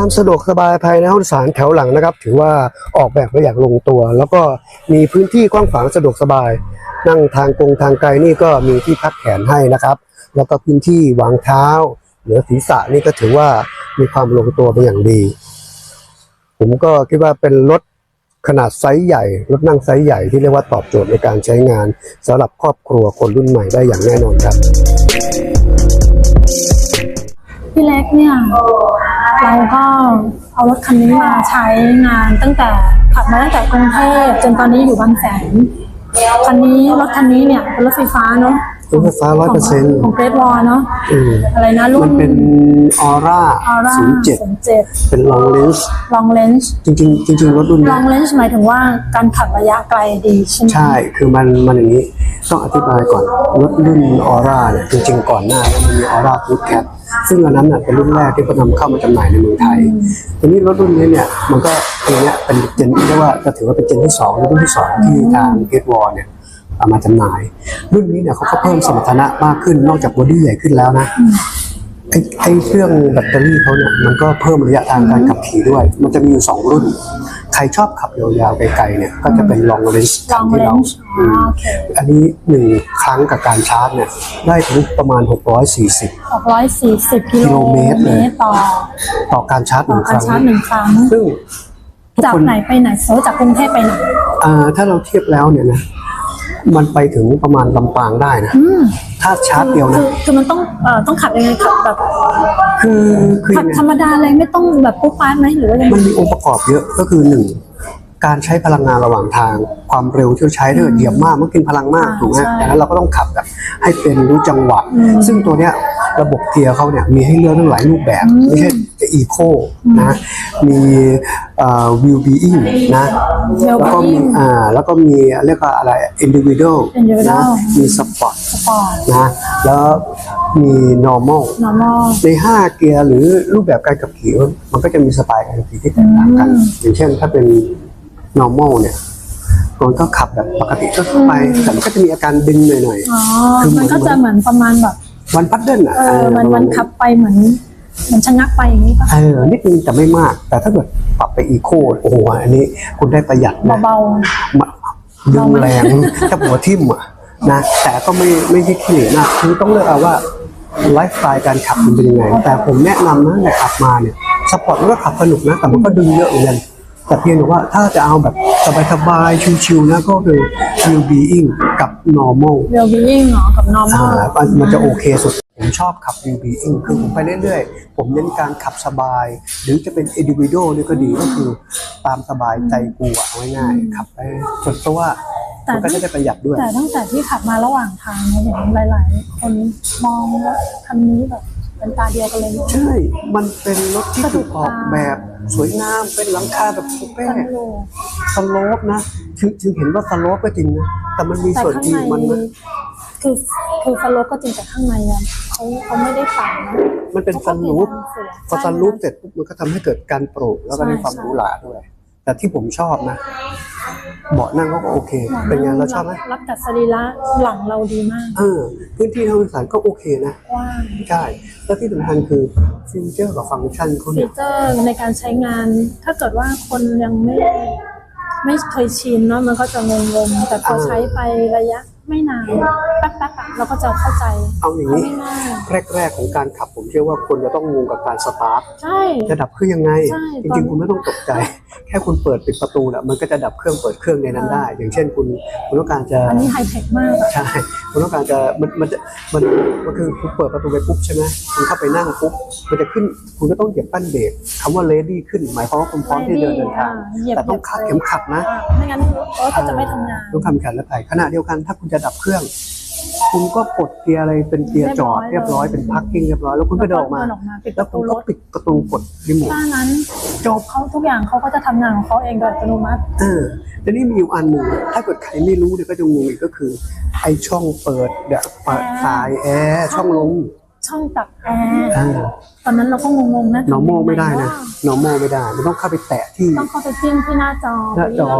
ความสะดวกสบายภายในห้องโดยสารแถวหลังนะครับ ถือว่าออกแบบไว้อย่างลงตัว แล้วก็มีพื้นที่กว้างขวางสะดวกสบาย นั่งทางกงทางไกลนี่ก็มีที่พักแขนให้นะครับ แล้วก็พื้นที่วางเท้าเหนือศีรษะนี่ก็ถือว่ามีความลงตัวเป็นอย่างดี ผมก็คิดว่าเป็นรถขนาดไซส์ใหญ่รถนั่งไซส์ใหญ่ที่เรียกว่าตอบโจทย์ในการใช้งานสำหรับครอบครัวคนรุ่นใหม่ได้อย่างแน่นอนครับพี่เล็กเนี่ย เราก็เอารถคันนี้มาใช้งานตั้งแต่ขับมาตั้งแต่กรุงเทพจนตอนนี้อยู่บางแสนคันนี้รถคันนี้เนี่ยเป็นรถไฟฟ้าเนาะ รถไฟฟ้าร้อยเปอร์เซ็นต์ของเกรดวอลเนาะอืมอะไรนะรุ่มันนเป็นออร่าออร่าศูนย์เจ็ดเจ็ดเป็นลองเลนส์ลองเลนส์จริงๆจริงๆรถรุ่นลนี้องเลนส์หมายถึงว่าการขับระยะไกลดีใช่ไหมใช่ คือมันมันอย่างนี้ ต้องอธิบายก่อนรถรุ่นออร่าเนี่ยจริง ๆ ก่อนหน้านั้นมันมีออร่าฟูดแคทซึ่งอันนั้นน่ะเป็นรุ่นแรกที่เขานำเข้ามาจำหน่ายในเมืองไทย ทีนี้รถรุ่นนี้เนี่ยมันก็ตัวเนี้ยเป็นเจนเรียกว่าก็ถือว่าเป็นเจนที่สองหรือรุ่นที่สองที่ทางเกตวอลเนี่ย เอามาจำหน่าย รุ่นนี้เนี่ยเขาก็เพิ่มสมรรถนะมากขึ้นนอกจากบอดี้ใหญ่ขึ้นแล้วนะไอ้ไอ้เครื่องแบตเตอรี่เขาเนี่ยมันก็เพิ่มระยะทางการขับขี่ด้วย มันจะมีอยู่สองรุ่น ใครชอบขับยาวๆไกลๆเนี่ย ก็จะเป็น long range ลองที่เลเรานส์อ๋อโอเคอันนี้หนึ่งครั้งกับการชาร์จเนี่ยได้ถึงประมาณ 640หกร้อยสี่สิบกิโลกิโลเมตรเลยต่อ ต่อการชาร์จหต่อนึ่งคการรั้งชาร์จหนึ่งครั้งซึ่งทุกจากคนไหนไปไหนโซจากกรุงเทพไปไหนอ่าถ้าเราเทียบแล้วเนี่ยนะ มันไปถึงประมาณลำปางได้นะ อืมถ้าชาร์จเดียวคืนะอคือมันต้องเอ่อต้องขับยังไงขับแบบคือคือขับยังไงธรรมดาเลยไม่ต้องแบบปุ๊บปั๊บไหมหรือว่ายังไงมันมีองค์ประกอบเยอะก็คือหนึ่ง การใช้พลังงานระหว่างทาง ความเร็วที่เราใช้ถ้าเกิดเหยียบมากมันกินพลังมากถูกไหมดังนั้นเราก็ต้องขับแบบให้เป็นรู้จังหวะ ซึ่งตัวเนี้ยระบบเกียร์เขาเนี่ยมีให้เลือกตั้งหลายรูปแบบ ไม่ใช่จะอีโคนะมีวิวบีอิงนะแล้วก็มีอ่าแล้วก็มีเรียกว่าอะไร individual นะมีสปอร์ตสปอร์ตนะแล้วมี normal normal ใน 5 เกียร์หรือรูปแบบการขับขี่มันก็จะมีสไตล์การขับขี่ที่แตกต่างกัน อย่างเช่นถ้าเป็น normal เนี่ยมันก็ขับแบบปกติก็ทั่วไปแต่มันก็จะมีอาการดึงหน่อยอ๋อคือเหมืมัอนนก็จะเหมือนประมาณแบบๆวันพัดเดิลอะเออมันประามัณนขับไปเหมือนเหมือนชะงักไปอย่างนี้ป่ะเออนิดนึงแต่ไม่มาก แต่ถ้าเกิดปรับไปอีโคโอ้โหอันนี้คุณได้ประหยัดนะ เบามาดึงแรงถ้าหัวทิ่มอะนะแต่ก็ไม่ไม่ใช่ขี้เหร่มากคือต้องเลือกเอาว่าไลฟ์สไตล์การขับมันเป็นยังไงแต่ผมแนะนำนะเนี่ยขับมาเนี่ยสปอร์ตมันก็ขับสนุกนะแต่มันก็ดึงเยอะเหมือนกัน แต่เพียงแต่ว่าถ้าจะเอาแบบสบายๆชิวๆนะก็คือ chill being กับ normal ๆ well being เหรอกับอ่า normal มันมันจะโอเคสุด ผมชอบขับ chill being คือผมไปเรื่อยๆ ผมเน้นการขับสบาย หรือจะเป็น individual นี่ก็ดีก็คือตามสบายใจกูอะเอาง่ายๆขับไปส่วนตัวแต่มันก็จะได้ประหยัดด้วย แต่ตั้งแต่ที่ขับมาระหว่างทางเนี่ยเห็นหลาย ๆ คนมองรถคันนี้แบบ เป็นตาเดียวกันเลยเนอะใช่ มันเป็นรถที่ถูกออกแบบสวยงาม เป็นหลังคาแบบคูเป้คันโลสโลปนะ ถึงถึงเห็นว่าสโลปก็จริงนะ แต่มันมีแต่ส่วนข้างดีในของมันนะคือคือสโลปก็จริงแต่ข้างในอะเขาเขาไม่ได้ฝังนะ มันเป็นซันรูฟพอซันรูฟเสร็จปุ๊บมันก็ทำให้เกิดการโปร่งแล้วก็ได้ความหรูหราด้วย แต่ที่ผมชอบนะ เบาะนั่งเขาก็โอเค เป็นไงเราชอบไหมรับกับสรีระหลังเราดีมาก เออพื้นที่ทางโดยสารก็โอเคนะกว้างใช่แล้วที่สำคัญคือฟีเจอร์กับฟังก์ชันเขาฟีเนี่ยเจอร์ในการใช้งาน ถ้าเกิดว่าคนยังไม่ ไม่เคยชินเนาะมันก็จะงงๆแต่พอใช้ไประยะไม่นานแป๊บๆอะเราก็จะเข้าใจเอาอย่างนี้ ง่ายแรก ๆ ของการขับผมเชื่อว่าคนจะต้องงงกับการสตาร์ทๆใช่ จะดับเครื่องยังไง ใช่ จริงๆ คุณไม่ต้องตกใจ แค่คุณเปิดปิดประตูน่ะมันก็จะดับเครื่องเปิดเครื่องในนั้นได้ อย่างเช่นคุณคุณต้องการจะอันนี้ไฮเทคมากอะใช่คุณต้องการจะมันมันจะมันมันคือคุณเปิดประตูไปปุ๊บใช่ไหมคุณเข้าไปนั่งปุ๊บมันจะขึ้นคุณก็ต้องเหยียบปั้นเบรกคำว่า ready ขึ้น หมายความว่าคุณพร้อมที่จะเดินเดินทางเหยียบแต่ต้องคาดเข็มขัดนะอ่าไม่งั้นรถก็จะไม่ทำงานต้องทำแขนและไถ่ขณะเดียวกันถ้าคุณจะดับเครื่อง คุณก็กดเกียร์อะไรเป็นเกียร์จอดเรีเรียยบบร้ร้ออยยเป็นพักกิ้งเรียบร้อยแล้วคุณก็เดินออกมาเดินออกมาปิดปแล้วระคุตูณรก็ถปิดประตูกดรีโมทถ้านั้นจบเขาทุกอย่างเขาก็จะทำงานของเขาเองโดยอัตโนมัติ เออแต่นี่มีอยู่อันหนึ่งถ้าเกิดใครไม่รู้เนี่ยก็จะงงอีกก็คือไอช่องเปิดเนี่ยเปิดสายแอร์ช่องลม ช่องปรับแอร์อ่า ตอนนั้นเราก็งงๆนะ normal ไม่ได้นะว่า normal ไม่ได้ มันต้องเข้าไปแตะที่ต้องเข้าไปจิ้มที่หน้าจอหน้าจอ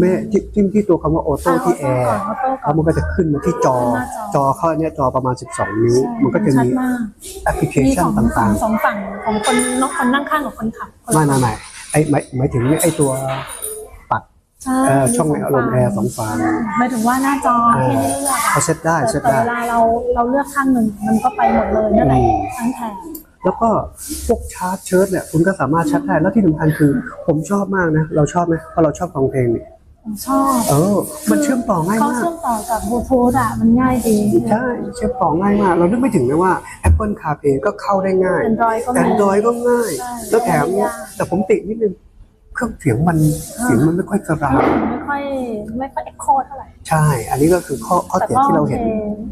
แม่จิ้มจิ้มที่ตัวคำว่าออโต้ที่แอร์ ออโต้ก่แล้อนวมันก็จะขึ้นมาที่จอ หน้าจอ จอเขาเนี่ยจอประมาณ 12 นิ้ว มันก็จะชัดมีมากแอปพลิเคมีชัขนองต่างสองฝั่งของคนนอกคนนั่งข้างกับคนขับๆ ไม่ไม่ไม่ไอ้หมายหมายถึงไอ้ตัวปัดใช่ เอ่อช่องอารมณ์แอร์สองฝั่งหมายถึงว่าหน้าจอที่ให้เลือกอะเขาเซตได้แต่เซตแต่ได้ เวลาเราเราเลือกข้างหนึ่งมันก็ไปหมดเลยนั่นแหละอืม ทั้งแถบแล้วก็พวกชาร์จเชิร์ตเนี่ยคุณก็สามารถชาร์จได้แล้วที่สำคัญคือ ผมชอบมากนะ เราชอบไหมเพราะเราชอบฟังเพลงนี่ผมชอบเออ มันเชื่อมต่อง่ายเขามากเชื่อมต่อกับบลูทูธอะมันง่ายดีใช่เชื่อมต่อง่ายมาก เรานึกไม่ถึงเลยว่า Apple CarPlay ก็เข้าได้ง่าย Android ก็มี Android ก็ง่าย ใช่แล้วแถม ไม่ยาก แต่ผมติดนิดนึง เครื่องเสียงมันเสียงมันไม่ค่อยกระราวไม่ค่อยไม่ค่อยเอ็กโคเท่าไหร่ใช่ อันนี้ก็คือข้อข้อแต่เสียก็ที่โอเราเคเห็น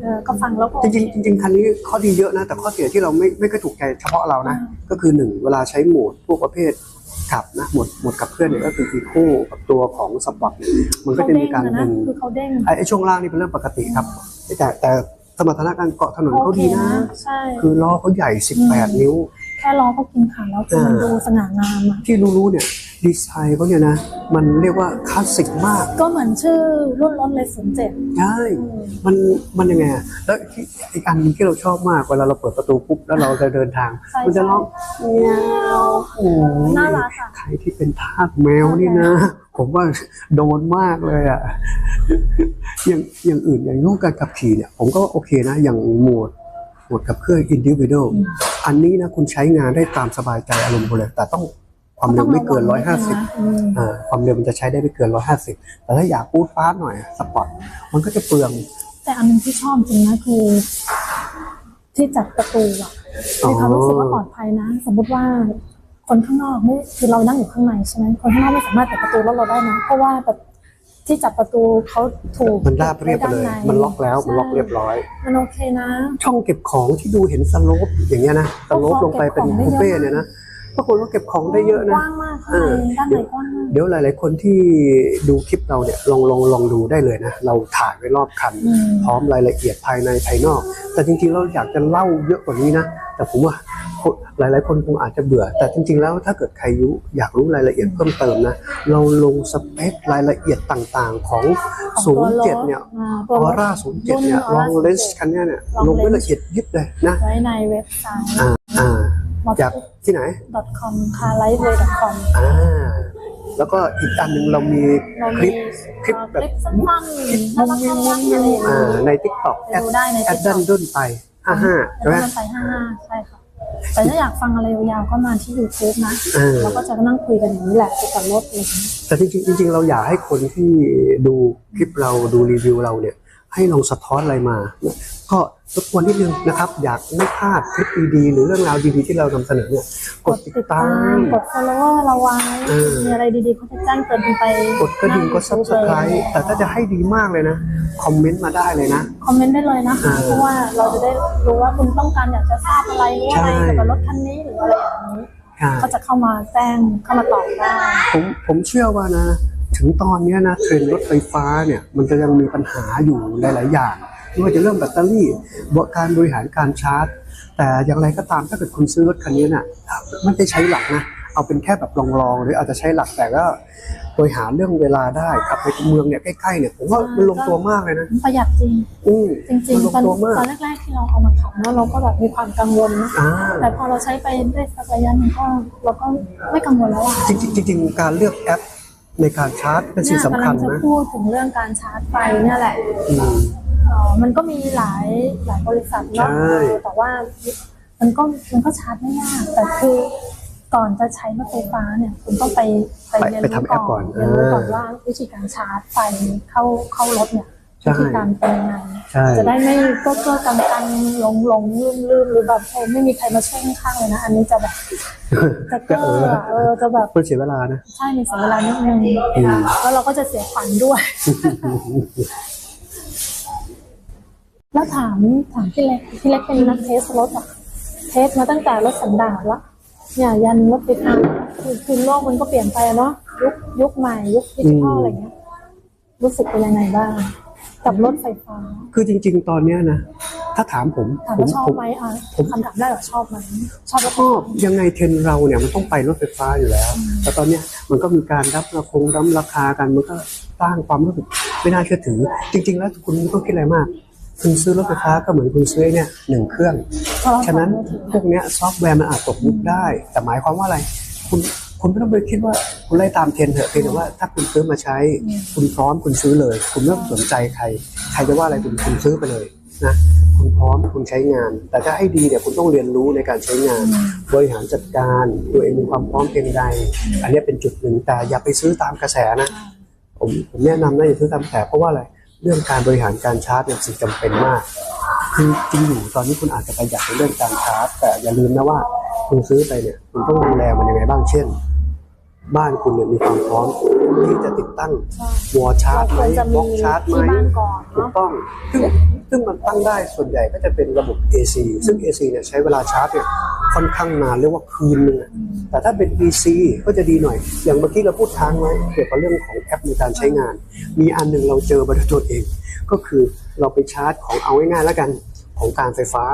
เออก็ฟังแล้วก็จริงๆจริงๆคันนี้ข้อดีเยอะนะ แต่ข้อเสียที่เราไม่ไม่ค่อยถูกใจเฉพาะเรานะ ก็คือหนึ่งเวลาใช้โหมดพวกประเภทขับนะโหมดโหมดขับเคลื่อนเนี่ยก็คืออีโคกับตัวของสปอร์ตเนี่ยมันก็เขาจะเด้มีงการอะนะดึงคือเขาเด้งไอ้ไอ้ช่วงล่างนี่เป็นเรื่องปกติครับ แต่แต่สมรรถนะการเกาะถนนเขาดีนะใช่คือล้อเขาใหญ่ 18 นิ้วแค่ล้อก็กินขาแล้วคือมันดูสง่างามอะที่รู้ๆเนี่ยดีไซน์เขาเนี่ยนะ มันเรียกว่าคลาสสิกมาก ก็เหมือนชื่อรุ่นรถเลยศูนย์เจ็ดใช่มันมันยังไงอะแล้วที่อีกอันหนึงที่เราชอบมากเวลาเราเปิดประตูปุ๊บแล้วเราจะเดินทาง มันจะร้องเมียวโอ้ยน่ารักอะใครที่เป็นทาสแมวนี่นะ ผมว่าโดนมากเลยอะอย่างอย่างอื่นอย่างรูปการขับขี่เนี่ย ผมก็โอเคนะ อย่างโหมดโหมดขับเคลื่อน individual อันนี้นะคุณใช้งานได้ตามสบายใจอารมณ์คุณเลยแต่ต้องความเร็วไม่เกิน150อืมอ่าความเร็วมันจะใช้ได้ไม่เกิน150แต่ถ้าอยากปูดฟาสหน่อยสปอร์ตมันก็จะเปลือง แต่อันหนึงที่ชอบจริงนะคือ ที่จัดประตูอะอ๋อมีความรู้สึกว่าปลอดภัยนะ สมมุติว่าคนข้างนอกไม่คือเรานั่งอยู่ข้างในใช่ไหมคนข้างนอกไม่สามารถเปิดประตูรถเราได้นะเพราะว่าแบบ ที่จับประตูเขาถูกมันราบเรียบไปเลยไว้ด้านในมันล็อกแล้วมันล็อกเรียบร้อย มันโอเคนะ ช่องเก็บของที่ดูเห็นสโลปอย่างเงี้ยนะสโลปลงไปเป็นเก็บของได้คูเยอะเป้เนี่ยนะปรากฏว่าเก็บของได้เยอะกนะว้างมากข้างในด้านในกว้างมากเดี๋ยวหลาย ๆ คนที่ดูคลิปเราเนี่ยลองลองลองดูได้เลยนะ เราถ่ายไว้รอบคันอืมพร้อมรายละเอียดภายในภายนอก แต่จริง ๆ เราอยากจะเล่าเยอะกว่านี้นะ แต่ผมว่าคน หลาย ๆ คนคงอาจจะเบื่อ แต่จริง ๆ แล้วถ้าเกิดใครยุอยากรู้รายละเอียดเพิ่มเติมนะ เราลงสเปครายละเอียดต่าง ๆ ของของตัวรถ07 เนี่ยอ่าอตัวรอถร่า07 เนี่ยรุ่ลนอง Aura เลนส์คันเนี้ยเนี่ย Long ลงไว้ Lens ละเอียดยิบเลยนะ ไว้ในเว็บไซต์อ่าอ่า m o t จากที่ไหน com c a r l i v e c o m อ่าแล้วก็อีกอันหนึ่งเรามีเราคลิมีปคลิปแบบคลิปสั้นๆน่ารักน่ารักอะไรอย่างอ่าเงี้ยใน t ิ k t o k ไปดูได้ในแอด TikTok ดันดุนไปห้าห้าใช่ไหมแล้วมันไปห้าห้าใช่ค่ะ แต่ถ้าอยากฟังอะไรยาวๆก็มาที่ YouTube นะเออเราก็จะนั่งคุยกันอย่างนี้แหละเกี่ยวกับรถอะไรอย่างเงี้ยแต่จริงๆจริงๆเราอยากให้คนที่ดูคลิปเราดูรีวิวเราเนี่ย ให้ลองสะท้อนอะไรมาเนี่ยก็รบกวนนิดนึงนะครับ อยากไม่พลาดคลิปดีๆหรือเรื่องราวดีๆที่เรานำเสนอเนี่ยกดติดตาม กด follower เราไว้เออมีอะไรดีๆเขาจะแจ้งเตือนไป กดกระดิ่งกดซับสไครต์แต่ถ้าจะให้ดีมากเลยนะ คอมเมนต์มาได้เลยนะ คอมเมนต์ได้เลยนะคะอ่าเพราะว่าเราจะได้รู้ว่าคุณต้องการอยากจะทราบอะไรรู้อะไรใช่เกี่ยวกับรถคันนี้หรืออะไรอย่างนี้ค่ะก็จะเข้ามาแจ้งเข้ามาตอบได้ผมผมเชื่อว่านะ ถึงตอนเนี้ยนะเทรนด์รถไฟฟ้าเนี่ยมันจะยังมีปัญหาอยู่หลาย ๆ อย่างไม่ว่าจะเรื่องแบตเตอรี่บการบริหารการชาร์จ แต่อย่างไรก็ตามถ้าเกิดคุณซื้อรถคันนี้น่ะไม่ได้ใช้หลักนะเอาเป็นแค่แบบลองๆหรืออาจจะใช้หลักแต่ก็บริหารเรื่องเวลาได้ขับไปเมืองเนี่ยใกล้ๆเนี่ยผมว่ามันลงตัวมากเลยนะมันประหยัดจริงอืมจริงมันลงๆตอนตัวมากตอนแรกๆที่เราเอามาขับเนอะเราก็แบบมีความกังวลนะอ่าแต่พอเราใช้ไปได้สักระยะหนึงก็เราก็ไม่กังวลแล้วอะจริงๆจริงๆการเลือกแอป ในการชาร์จเป็นสิ่งสำคัญเนี่ยกำลังนะจะพูดถึงเรื่องการชาร์จไฟเนี่ยแหละอืมเอ่อมันก็มีหลายหลายบริษัทเนาะใช่แต่ว่ามันก็มันก็ชาร์จไม่ยาก แต่คือก่อนจะใช้รถไฟฟ้าเนี่ยคุณต้องไปไปไปเรียนไปรู้ทำแอปก่ก่ออนนเรียนรู้ก่อนว่าวิธีการชาร์จไฟเข้าเข้ารถเนี่ย ใช่วิธีการเป็นยังไงใช่จะได้ไม่ก็ก็กังกังหลงหลงลืมลืมหรือแบบโอ้ไม่มีใครมาช่วยข้างๆเลยนะ อันนี้จะแบบจะเกอร์อะเออจะแบบมันเสียเวลานะใช่มีเสียเวลานิดนึงอืมแล้วเราก็จะเสียขวัญด้วย แล้วถามถามพี่เล็กพี่เล็กเป็นนักเทสรถอะเทสมาตั้งแต่รถสันดาปละเนี่ยยันรถไฟฟ้าคือคือโลกมันก็เปลี่ยนไปอะเนาะยุคยุคใหม่ ยุคดิจิทัลอืมอะไรเงี้ยรู้สึกเป็นยังไงบ้าง กับรถไฟฟ้า คือจริง ๆ ตอนเนี้ยนะถ้าถามผมถามผมว่าชอบผม ไหมอะผม คำถามได้เหรอชอบไหมชอบแล้วชอบยังไงเทรนด์เราเนี่ยมันต้องไปรถไฟฟ้าอยู่แล้ว แต่ตอนเนี้ยมันก็มีการรับราคงรับราคากันมันก็สร้างความรู้สึกไม่น่าเชื่อถือ จริง ๆ แล้วคุณไม่ต้องคิดอะไรมาก คุณซื้อรถไฟฟ้าก็เหมือนคุณซื้อเนี่ยหนึ่งเครื่องชอบฉะนั้นพวกเนี้ยซอฟต์แวร์มันอาจตกยุคได้ แต่หมายความว่าอะไร คุณ คุณไม่ต้องไปคิดว่าคุณไล่ตามเทรนด์เถอะเพียงแต่ว่าถ้าคุณซื้อมาใช้ คุณพร้อมคุณซื้อเลย คุณไม่ต้องสนใจใคร ใครจะว่าอะไรคุณคุณซื้อไปเลยนะคุณพร้อมคุณใช้งาน แต่ถ้าให้ดีเนี่ยคุณต้องเรียนรู้ในการใช้งาน บริหารจัดการตัวเองมีความพร้อมเพียงใด อันเนี้ยเป็นจุดหนึ่งแต่อย่าไปซื้อตามกระแสนะผมผมแนะนำนะอย่าซื้อตามกระแสเพราะว่าอะไรเรื่องการบริหารการชาร์จเนี่ยสิ่งจำเป็นมาก คือจริงอยู่ตอนนี้คุณอาจจะประหยัดในเรื่องการชาร์จ แต่อย่าลืมนะว่าคุณซื้อไปเนี่ยคุณต้องดูแลมันยังไงบ้างเช่น บ้านคุณเนี่ยมีความพร้อมที่จะติดตั้งวอลชาร์จไหมควรจะบมีล็อกชาร์จไหมที่บ้านก่อนถูกเนาะต้องซึ่งซึ่งมันตั้งได้ส่วนใหญ่ก็จะเป็นระบบ AC ซึ่ง AC เนี่ยใช้เวลาชาร์จเนี่ยค่อนข้างนานเรียกว่าคืนนึงอะแต่ถ้าเป็น DC ก็จะดีหน่อย อย่างเมื่อกี้เราพูดทางไว้เกี่ยวกับเรื่องของแอปในการใช้งาน มีอันหนึ่งเราเจอมาด้วยตัวเอง ก็คือเราไปชาร์จของเอาง่ายๆแล้วกันของการไฟฟ้า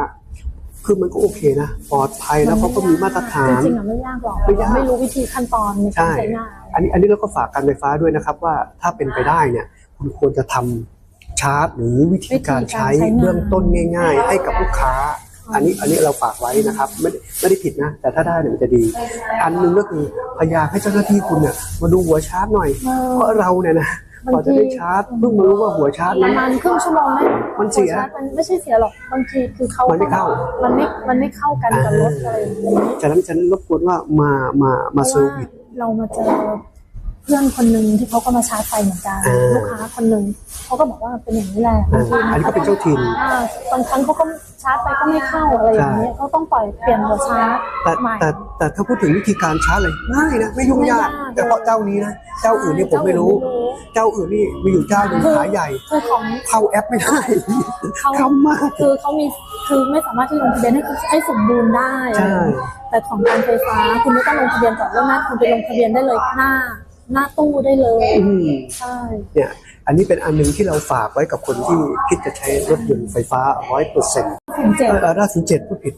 คือมันก็โอเคนะปลอดภัยแล้วเขาก็มีมาตรฐานจริงๆอะไม่ยากหรอกไม่ยากไม่รู้วิธีขั้นตอนในการใช่ใช้งานอันนี้อันนี้เราก็ฝากการไฟฟ้าด้วยนะครับ ว่าถ้าเป็นไปได้เนี่ย คุณควรจะทำชาร์จหรือวิธีการใช้วิธีการใช้งานเบื้องต้นง่าย ๆ ให้กับลูกค้า อันนี้อันนี้เราฝากไว้นะครับ ไม่ได้ไม่ได้ผิดนะ แต่ถ้าได้เนี่ยมันจะดี อันหนึงก็คือพยายามให้เจ้าหน้าที่คุณเนี่ยมาดูหัวชาร์จหน่อยเออเพราะเราเนี่ยนะ บางพอจะได้ทีชาร์จเพิ่งมารู้ว่าหัวชาร์จปนั้ระน มาณครึ่งชั่วโมงได้มันเสียหัวชาร์จมันไม่ใช่เสียหรอกบางทีคือเขามันไม่เข้า มันไม่มันไม่เข้ากันกับรถอะไรอย่างนี้ฉะนั้นฉันรบกวนว่ามามามาเซอร์วิสเรามาเจอ เพื่อนคนหนึ่งที่เขาก็มาชาร์จไฟเหมือนกัน อ่า ลูกค้าคนหนึ่งเขาก็บอกว่าเป็นอย่างนี้แหละอ่าบางทีอันนี้ก็เป็นเจ้าถิ่น อ่าบางครั้งเขาก็ชาร์จไปก็ไม่เข้าอะไรอย่างเงี้ยเขาต้องปล่อยเปลี่ยนหัวชาร์จแต่ใหม่ แต่แต่ถ้าพูดถึงวิธีการชาร์จเลยง่ายนะไม่ยุ่งยาก ไม่ยาก แต่เพราะเจ้านี้นะเจ้าอื่นนี่ผมไม่รู้ เจ้าอื่นนี่มีอยู่เจ้าหนึ่งขายใหญ่ คือของเข้าแอปไม่ได้ เขาทำมาก คือเขามีคือไม่สามารถที่ลงทะเบียนให้ให้สมบูรณ์ได้ ใช่ แต่ของการไฟฟ้าคุณไม่ต้องลงทะเบียนก่อนล่วงหน้าคุณไปลงทะเบียนได้เลยหน้า หน้าตู้ได้เลย อืมใช่ เนี่ย อันนี้เป็นอันหนึงที่เราฝากไว้กับคนที่คิดจะใช้รถยนต์ไฟฟ้าร้อยเปอร์เซ็นต์ถึงเจ็ดเออราศีเจ็ดพูดผิด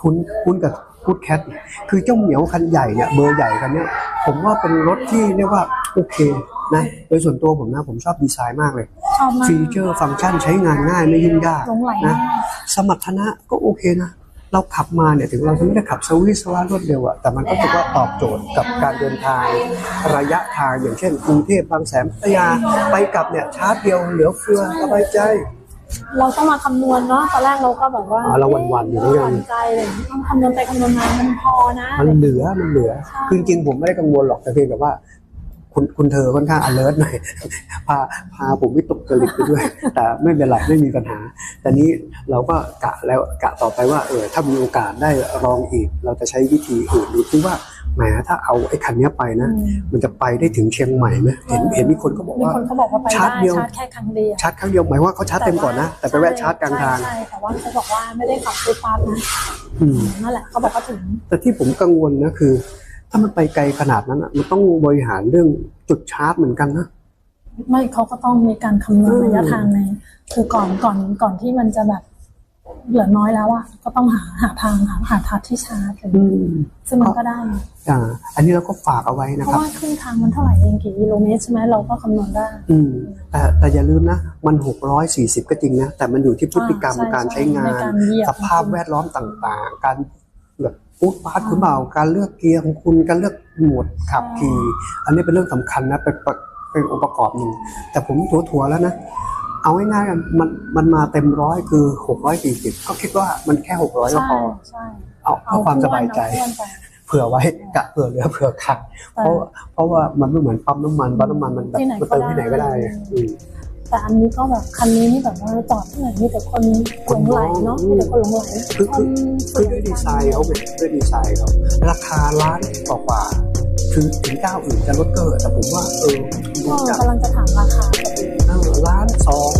คุณคุณกับพูดแคทเนี่ยคือเจ้าเหมียวคันใหญ่เนี่ยเบอร์ใหญ่คันเนี้ยผมว่าเป็นรถที่เรียกว่าโอเคนะ โดยส่วนตัวผมนะผมชอบดีไซน์มากเลย ชอบมากฟีเจอร์ฟังก์ชันใช้งานง่ายไม่ยุ่งยากหลงไหลนะ มาก สมรรถนะก็โอเคนะ เราขับมาเนี่ยถึงเราจะไม่ได้ขับสวิสวารวดเร็วอะแต่มันก็ถือว่าตอบโจทย์กับการเดินทางระยะทางอย่างเช่นกรุงเทพบางแสนพัทยาไปกลับเนี่ยชาร์จเดียวเหลือเฟือสบายใจ เราต้องมาคำนวณเนาะตอนแรกเราก็แบบว่าอ๋อเราหวั่นๆอยู่เหมือนกัน หวั่นใจเลยต้องคำนวณไปคำนวณมามันพอนะ มันเหลือมันเหลือคือจริงๆผมไม่ได้กังวลหรอกแต่เพียงแต่ว่า คุณคุณเธอค่อนข้าง alert หน่อยพาพาผมวิตกจริตไปด้วย แต่ไม่เป็นไรไม่มีปัญหาแต่นี้เราก็กะแล้วกะต่อไปว่าเออถ้ามีโอกาสได้ลองอีก เราจะใช้วิธีอื่นดูที่ว่าแหมถ้าเอาไอ้คันเนี้ยไปนะอืมมันจะไปได้ถึงเชียงใหม่ไหมเห็นเห็นมีคนก็บอกมีว่าคนเขาบอกว่าไปชาร์จได้เดียวชาร์จแค่ครั้งเดียวชาร์จครั้งเดียวหมายว่าเขาชาร์จเต็มก่อนนะแต่ไปแวะชาร์จกลางทางใช่ใช่แต่ว่าเขาบอกว่าไม่ได้ขับรถปั๊บนะอืมนั่นแหละเขาบอกว่าถึง แต่ที่ผมกังวลนะคือ ถ้ามันไปไกลขนาดนั้นอะมันต้องบริหารเรื่องจุดชาร์จเหมือนกันนะไม่เขาก็ต้องมีการคำนวณอืมระยะทางในคือก่อนก่อนก่อนที่มันจะแบบเหลือน้อยแล้วอะก็ต้องหาหาทางหาหาทัดที่ชาร์จอะไรอย่างอืเงี้ยมซึ่งมันก็ได้อ่าอันนี้เราก็ฝากเอาไว้เพนะคราะรับว่าครึ่งทางมันเท่าไหร่เองกี่กิโลเมตรใช่ไหมเราก็คำนวณได้อืมแต่แต่อย่าลืมนะมันหกร้อยสี่สิบก็จริงนะแต่มันอยู่ที่พฤติกรรมอ่าใช่การใช้งาในนการเหยียบสภาพแวดล้อมต่างๆ การแบบ ฟูดพาร์ทคุณเปล่าการเลือกเกียร์ของคุณการเลือกโหมดขับขี่อันนี้เป็นเรื่องสำคัญนะเป็นประเป็นองค์ประกอบหนึ่งแต่ผมถัวๆแล้วนะเอาง่ายๆกันมันมันมาเต็มร้อยคือหกร้อยสี่สิบก็คิดว่ามันแค่หกร้อยก็ใช่พอใช่เอาเพื่อความสบายใจเอเพื่อนไปเผื่อไว้กะเผื่อเหลือเผื่อขาดเพราะเพราะว่ามันไม่เหมือนปั๊มน้ำมันปั๊มน้ำมันมันแบบที่ไหนมันก็เติมที่ไหนก็ได้ได้อืม แต่อันนี้ก็แบบคันนี้นี่แบบว่าจอดที่ไหนมีแต่คนหลงไหลเนาะมีแต่คนหลงไหลคือคือด้วยดีไซน์เขาเป็นด้วยดีไซน์เขาราคาล้านกว่ากว่าคือถึงเจ้าอื่นจะลดเกิะแต่ผมว่าเออก็กำลังจะถามราคาเออล้านสอง